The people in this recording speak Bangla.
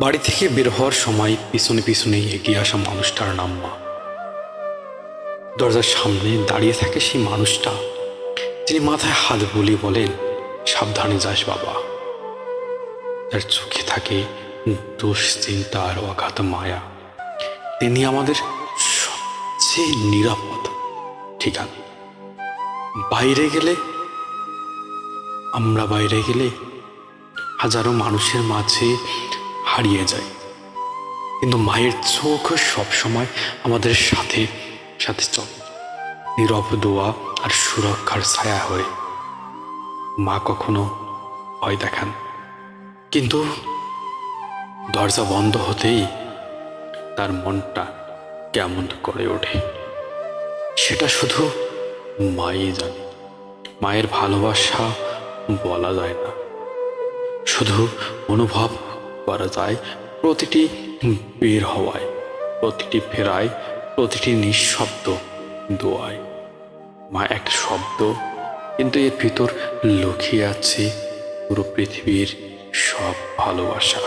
বাড়ি থেকে বের হওয়ার সময় পিছনে পিছনেই এগিয়ে আসা মানুষটার নাম মা। দরজার সামনে দাঁড়িয়ে থাকে সেই মানুষটা। যিনি মাথায় হাত বুলিয়ে বলেন, সাবধানে যাস বাবা। তার চোখে থাকে দুশ্চিন্তা আর অগাধ মায়া। তিনি আমাদের সবচেয়ে নিরাপদ ঠিকানা বাইরে গেলে, আমরা বাইরে গেলে, হাজারো মানুষের মাঝে হারিয়ে যায়। কিন্তু মায়ের চোখ সবসময় আমাদের সাথে সাথে চলে। নীরব দোয়া আর সুরক্ষার ছায়া হয়ে। মা কখনো ভয় দেখান। কিন্তু দরজা বন্ধ হতেই তার মনটা কেমন করে ওঠে। সেটা শুধু মাই জানে। মায়ের ভালোবাসা বলা যায় না। শুধু অনুভব করা যায়, প্রতিটি বের হওয়ায়, প্রতিটি ফেরায়, প্রতিটি নিঃশব্দ দোয়ায়। মা এক শব্দ, কিন্তু এর ভিতর লুকিয়ে আছে পুরো পৃথিবীর সব ভালোবাসা।